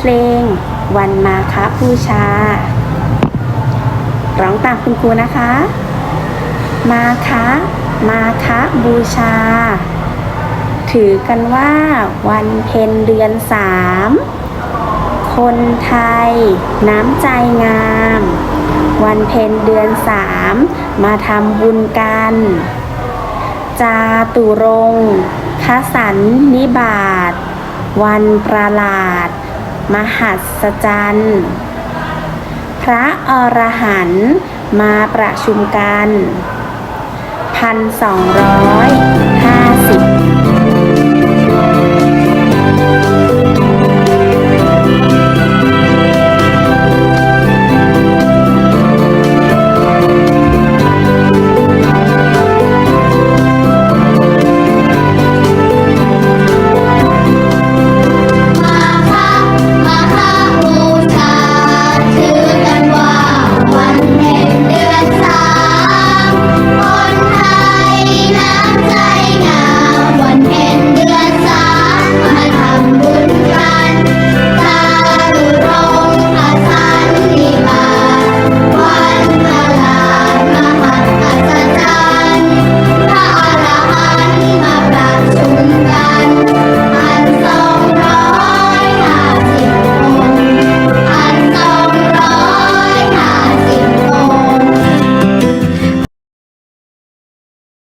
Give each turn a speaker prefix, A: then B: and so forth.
A: เพลง วันมาคบูชา ร้องตามคุณครูนะคะ มาคะมาคะบูชา ถือกันว่าวันเพ็ญเดือนสามคนไทย น้ำใจงาม วันเพ็ญเดือนสามมาทำบุญกัน จาตุรงค์คสันนิบาต วันประหลาด มหัศจรรย์พระอรหันต์มาประชุมกันพันสองร้อยห